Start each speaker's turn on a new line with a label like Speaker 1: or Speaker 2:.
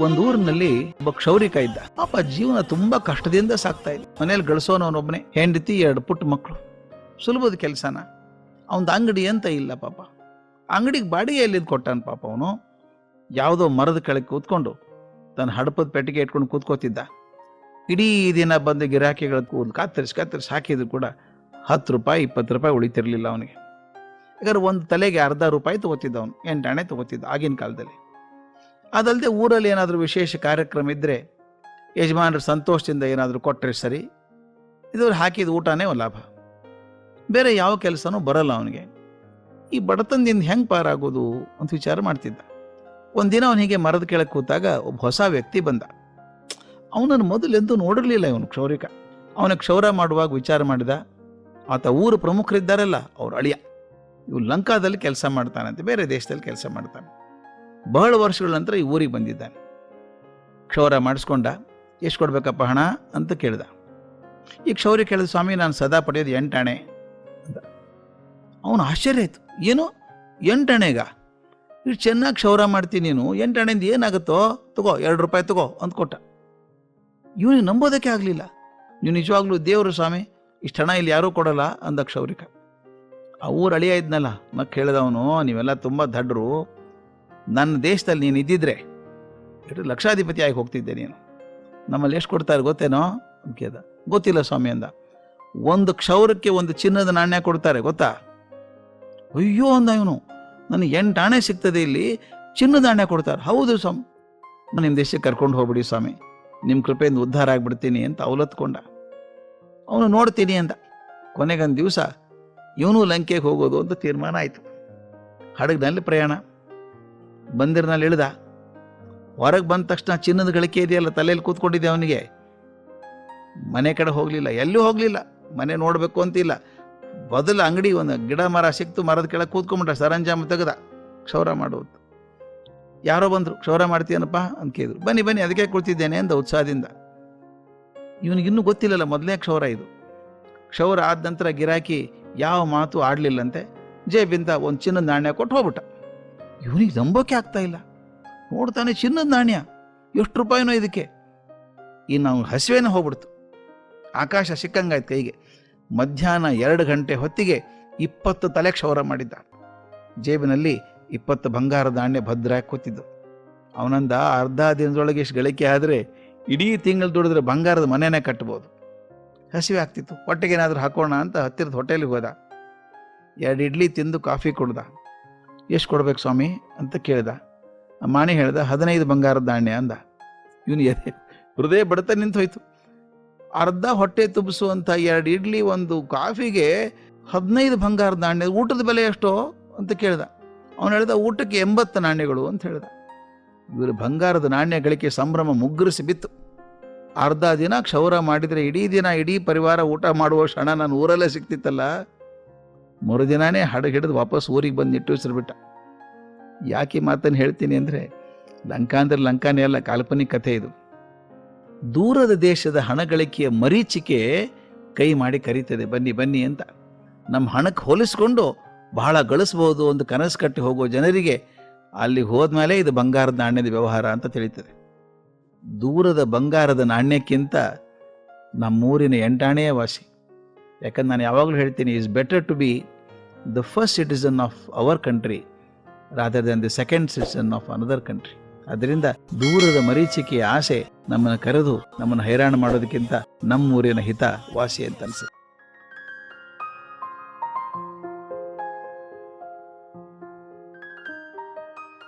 Speaker 1: ಒಂದು ಊರಿನಲ್ಲಿ ಒಬ್ಬ ಕ್ಷೌರಿಕ ಇದ್ದ. ಪಾಪ ಜೀವನ ತುಂಬಾ ಕಷ್ಟದಿಂದ ಸಾಕ್ತಾ ಇದ್ದ. ಮನೇಲಿ ಗಳಿಸೋನವನೊಬ್ಬನೇ, ಹೆಂಡತಿ, ಎರಡು ಪುಟ್ಟ ಮಕ್ಕಳು ಸುಲಭದ ಕೆಲಸನ. ಅವನ ಅಂಗಡಿ ಅಂತ ಇಲ್ಲ ಪಾಪ. ಅಂಗಡಿಗೆ ಬಾಡಿಗೆ ಎಲ್ಲಿದ್ ಕೊಟ್ಟಾನ ಪಾಪ ಅವನು? ಯಾವುದೋ ಮರದ ಕೆಳಗೆ ಕೂತ್ಕೊಂಡು, ತನ್ನ ಹಡಪದ ಪೆಟ್ಟಿಗೆ ಇಟ್ಕೊಂಡು ಕೂತ್ಕೋತಿದ್ದ. ಇಡೀ ದಿನ ಬಂದು ಗಿರಾಕಿಗಳ ಕೂದ್ ಕಾತರಿಸಿ ಕಾತರಿಸಿ ಹಾಕಿದ್ರು ಕೂಡ ಹತ್ತು ರೂಪಾಯಿ, ಇಪ್ಪತ್ತು ರೂಪಾಯಿ ಉಳಿತಿರ್ಲಿಲ್ಲ ಅವನಿಗೆ. ಯಾಕಂದ್ರೆ ಒಂದು ತಲೆಗೆ ಅರ್ಧ ರೂಪಾಯಿ ತಗೋತಿದ್ದ ಅವನು ಎಂಟಾಣೆ ತಗೋತಿದ್ದ ಆಗಿನ ಕಾಲದಲ್ಲಿ. ಅದಲ್ಲದೆ ಊರಲ್ಲಿ ಏನಾದರೂ ವಿಶೇಷ ಕಾರ್ಯಕ್ರಮ ಇದ್ದರೆ ಯಜಮಾನರು ಸಂತೋಷದಿಂದ ಏನಾದರೂ ಕೊಟ್ಟರೆ ಸರಿ. ಇದು ಹಾಕಿದ ಊಟನೇ ಲಾಭ. ಬೇರೆ ಯಾವ ಕೆಲಸನೂ ಬರಲ್ಲ ಅವನಿಗೆ. ಈ ಬಡತನದಿಂದ ಹೆಂಗೆ ಪಾರಾಗೋದು ಅಂತ ವಿಚಾರ ಮಾಡ್ತಿದ್ದ. ಒಂದಿನ ಅವನು ಹೀಗೆ ಮರದ ಕೆಳಗೆ ಕೂತಾಗ ಒಬ್ಬ ಹೊಸ ವ್ಯಕ್ತಿ ಬಂದ. ಅವನನ್ನು ಮೊದಲೆಂದೂ ನೋಡಿರಲಿಲ್ಲ ಇವನು ಕ್ಷೌರಿಕ. ಅವನ ಕ್ಷೌರ ಮಾಡುವಾಗ ವಿಚಾರ ಮಾಡಿದ. ಆತ ಊರು ಪ್ರಮುಖರಿದ್ದಾರಲ್ಲ, ಅವ್ರ ಅಳಿಯ. ಇವು ಲಂಕಾದಲ್ಲಿ ಕೆಲಸ ಮಾಡ್ತಾನಂತೆ, ಬೇರೆ ದೇಶದಲ್ಲಿ ಕೆಲಸ ಮಾಡ್ತಾನೆ. ಬಹಳ ವರ್ಷಗಳ ನಂತರ ಈ ಊರಿಗೆ ಬಂದಿದ್ದಾನೆ. ಕ್ಷೌರ ಮಾಡಿಸ್ಕೊಂಡ, ಎಷ್ಟು ಕೊಡಬೇಕಪ್ಪ ಹಣ? ಅಂತ ಕೇಳ್ದ. ಈ ಕ್ಷೌರಿ ಕೇಳಿದ, ಸ್ವಾಮಿ, ನಾನು ಸದಾ ಪಡೆಯೋದು ಎಂಟಾಣೆ ಅಂತ ಅವನು ಆಶ್ಚರ್ಯ ಆಯಿತು. ಏನು? ಎಂಟಾಣೆಗ ಇಷ್ಟು ಚೆನ್ನಾಗಿ ಕ್ಷೌರ ಮಾಡ್ತೀನಿ ನೀನು. ಎಂಟಣೆಯಿಂದ ಏನಾಗುತ್ತೋ? ತಗೋ, ಎರಡು ರೂಪಾಯಿ ತಗೋ ಅಂತ ಕೊಟ್ಟ. ಇವನಿಗೆ ನಂಬೋದಕ್ಕೆ ಆಗಲಿಲ್ಲ. ನೀವು ನಿಜವಾಗ್ಲೂ ದೇವರು ಸ್ವಾಮಿ. ಇಷ್ಟು ಹಣ ಇಲ್ಲಿ ಯಾರೂ ಕೊಡಲ್ಲ ಅಂದ ಕ್ಷೌರಿಕ. ಆ ಊರು ಅಳಿಯ ಇದ್ನಲ್ಲ. ಮಕ್ಕ ಕೇಳಿದವನು ನೀವೆಲ್ಲ ತುಂಬ ದಡ್ರು. ನನ್ನ ದೇಶದಲ್ಲಿ ನೀನು ಇದ್ದಿದ್ರೆ ಲಕ್ಷಾಧಿಪತಿ ಆಗಿ ಹೋಗ್ತಿದ್ದೆ ನೀನು. ನಮ್ಮಲ್ಲಿ ಎಷ್ಟು ಕೊಡ್ತಾರೆ ಗೊತ್ತೇನೋ? ಕೇದ ಗೊತ್ತಿಲ್ಲ ಸ್ವಾಮಿ ಅಂದ. ಒಂದು ಕ್ಷೌರಕ್ಕೆ ಒಂದು ಚಿನ್ನದ ನಾಣ್ಯ ಕೊಡ್ತಾರೆ, ಗೊತ್ತಾ? ಅಯ್ಯೋ ಅಂದ ಇವನು. ನನಗೆ ಎಂಟು ಆಣೆ ಸಿಗ್ತದೆ ಇಲ್ಲಿ, ಚಿನ್ನದ ನಾಣ್ಯ ಕೊಡ್ತಾರೆ. ಹೌದು ಸ್ವಾಮಿ. ನಾನು ನಿಮ್ಮ ದೇಶಕ್ಕೆ ಕರ್ಕೊಂಡು ಹೋಗ್ಬಿಡಿ ಸ್ವಾಮಿ. ನಿಮ್ಮ ಕೃಪೆಯಿಂದ ಉದ್ಧಾರ ಆಗಿಬಿಡ್ತೀನಿ ಅಂತ ಅವಲತ್ಕೊಂಡ. ಅವನು ನೋಡ್ತೀನಿ ಅಂದ. ಕೊನೆಗೊಂದು ದಿವಸ ಇವನು ಲಂಕೆಗೆ ಹೋಗೋದು ಅಂತ ತೀರ್ಮಾನ ಆಯಿತು. ಹಡಗಿನಲ್ಲಿ ಪ್ರಯಾಣ. ಬಂದಿರ್ನಲ್ಲಿ ಇಳ್ದ? ಹೊರಗೆ ಬಂದ ತಕ್ಷಣ ಚಿನ್ನದ ಗಳಿಕೆ ಇದೆಯಲ್ಲ, ತಲೆಯಲ್ಲಿ ಕೂತ್ಕೊಂಡಿದ್ದೆ ಅವನಿಗೆ? ಮನೆ ಕಡೆ ಹೋಗಲಿಲ್ಲ ಎಲ್ಲೂ ಹೋಗಲಿಲ್ಲ, ಮನೆ ನೋಡಬೇಕು ಅಂತಿಲ್ಲ. ಬದಲು ಅಂಗಡಿ ಒಂದು ಗಿಡ ಮರ ಸಿಕ್ತು, ಮರದ ಕೆಳಗೆ ಕೂತ್ಕೊಂಬಿಟ್ಟ ಸರಂಜಾಮ ತೆಗೆದ, ಕ್ಷೌರ ಮಾಡುವುದು ಯಾರೋ ಬಂದರು, ಕ್ಷೌರ ಮಾಡ್ತೀಯನಪ್ಪ ಅಂತ ಕೇಳಿದ್ರು. ಬನ್ನಿ ಬನ್ನಿ, ಅದಕ್ಕೆ ಕೂತಿದ್ದೇನೆ ಅಂದ ಉತ್ಸಾಹದಿಂದ. ಇವನಿಗಿನ್ನೂ ಗೊತ್ತಿಲ್ಲಲ್ಲ, ಮೊದಲನೇ ಕ್ಷೌರ ಇದು. ಕ್ಷೌರ ಆದ ನಂತರ ಗಿರಾಕಿ ಯಾವ ಮಾತು ಆಡಲಿಲ್ಲಂತೆ, ಜೇಬಿಂದ ಒಂದು ಚಿನ್ನದ ನಾಣ್ಯ ಕೊಟ್ಟು ಹೋಗ್ಬಿಟ್ಟ. ಇವನಿಗೆ ನಂಬೋಕೆ ಆಗ್ತಾ ಇಲ್ಲ. ನೋಡ್ತಾನೆ ಚಿನ್ನದ ನಾಣ್ಯ. ಎಷ್ಟು ರೂಪಾಯಿನೋ ಇದಕ್ಕೆ. ಇನ್ನು ನಾವು ಹಸಿವೇನೆ ಹೋಗ್ಬಿಡ್ತು. ಆಕಾಶ ಸಿಕ್ಕಂಗಾಯ್ತು ಕೈಗೆ. ಮಧ್ಯಾಹ್ನ ಎರಡು ಗಂಟೆ ಹೊತ್ತಿಗೆ ಇಪ್ಪತ್ತು ತಲೆ ಕ್ಷೌರ ಮಾಡಿದ್ದ. ಜೇಬಿನಲ್ಲಿ ಇಪ್ಪತ್ತು ಬಂಗಾರದ ನಾಣ್ಯ ಭದ್ರ ಕೂತಿದ್ದು. ಅವನಂದ ಅರ್ಧ ದಿನದೊಳಗೆ ಇಷ್ಟು ಗಳಿಕೆ ಆದರೆ ಇಡೀ ತಿಂಗಳು ದುಡಿದ್ರೆ ಬಂಗಾರದ ಮನೆನೇ ಕಟ್ಬೋದು. ಹಸಿವೆ ಆಗ್ತಿತ್ತು. ಹೊಟ್ಟೆಗೆ ಏನಾದರೂ ಹಾಕೋಣ ಅಂತ ಹತ್ತಿರದ ಹೋಟೆಲಿಗೆ ಹೋದ. ಎರಡು ಇಡ್ಲಿ ತಿಂದು ಕಾಫಿ ಕುಡ್ದ. ಎಷ್ಟು ಕೊಡ್ಬೇಕು ಸ್ವಾಮಿ ಅಂತ ಕೇಳಿದ. ಮಾಣಿ ಹೇಳ್ದ, ಹದಿನೈದು ಬಂಗಾರದ ನಾಣ್ಯ ಅಂದ. ಇವನು ಎದೆ ಹೃದಯ ಬಡತ ನಿಂತು ಹೋಯ್ತು. ಅರ್ಧ ಹೊಟ್ಟೆ ತುಂಬಿಸುವಂಥ ಎರಡು ಇಡ್ಲಿ, ಒಂದು ಕಾಫಿಗೆ ಹದಿನೈದು ಬಂಗಾರದ ನಾಣ್ಯ ಊಟದ ಬೆಲೆ ಎಷ್ಟೋ ಅಂತ ಕೇಳ್ದ. ಅವನು ಹೇಳಿದ, ಊಟಕ್ಕೆ ಎಂಬತ್ತು ನಾಣ್ಯಗಳು ಅಂತ ಹೇಳಿದ. ಇವರು ಬಂಗಾರದ ನಾಣ್ಯ ಗಳಿಕೆ ಸಂಭ್ರಮ ಮುಗ್ಗರಿಸಿ ಬಿತ್ತು. ಅರ್ಧ ದಿನ ಕ್ಷೌರ ಮಾಡಿದರೆ ಇಡೀ ದಿನ ಇಡೀ ಪರಿವಾರ ಊಟ ಮಾಡುವ ಕ್ಷಣ ನಾನು ಊರಲ್ಲೇ ಸಿಕ್ತಿತ್ತಲ್ಲ ಮರುದಿನಾನೇ ಹಿಡಿದು ವಾಪಸ್ ಊರಿಗೆ ಬಂದು ನಿಟ್ಟುಸಿರ್ಬಿಟ್ಟ ಯಾಕೆ ಈ ಮಾತನ್ನು ಹೇಳ್ತೀನಿ ಅಂದರೆ, ಲಂಕಾ ಅಂದರೆ ಲಂಕಾನೇ ಅಲ್ಲ, ಕಾಲ್ಪನಿಕ ಕಥೆ ಇದು. ದೂರದ ದೇಶದ ಹಣಗಳಿಕೆಯ ಮರೀಚಿಕೆ ಕೈ ಮಾಡಿ ಕರೀತದೆ, ಬನ್ನಿ ಬನ್ನಿ ಅಂತ. ನಮ್ಮ ಹಣಕ್ಕೆ ಹೋಲಿಸ್ಕೊಂಡು ಬಹಳ ಗಳಿಸ್ಬೋದು, ಒಂದು ಕನಸು ಕಟ್ಟಿ ಹೋಗೋ ಜನರಿಗೆ ಅಲ್ಲಿ ಹೋದ್ಮೇಲೆ ಇದು ಬಂಗಾರದ ನಾಣ್ಯದ ವ್ಯವಹಾರ ಅಂತ ತಿಳಿತದೆ. ದೂರದ ಬಂಗಾರದ ನಾಣ್ಯಕ್ಕಿಂತ ನಮ್ಮೂರಿನ ಎಂಟಾಣೆಯ ವಾಸಿ. ಯಾಕಂದ್ರೆ ನಾನು ಯಾವಾಗಲೂ ಹೇಳ್ತೀನಿ is better to be the first citizen of our country rather than the second citizen of another country ಅದರಿಂದ ದೂರದ ಮರೀಚಿಕೆಯ ಆಸೆ ನಮ್ಮನ್ನು ಕರೆದು ನಮ್ಮನ್ನು ಹೈರಾಣ ಮಾಡೋದಕ್ಕಿಂತ ನಮ್ಮೂರಿನ ಹಿತ ವಾಸಿ ಅಂತ ಅನ್ಸುತ್ತೆ.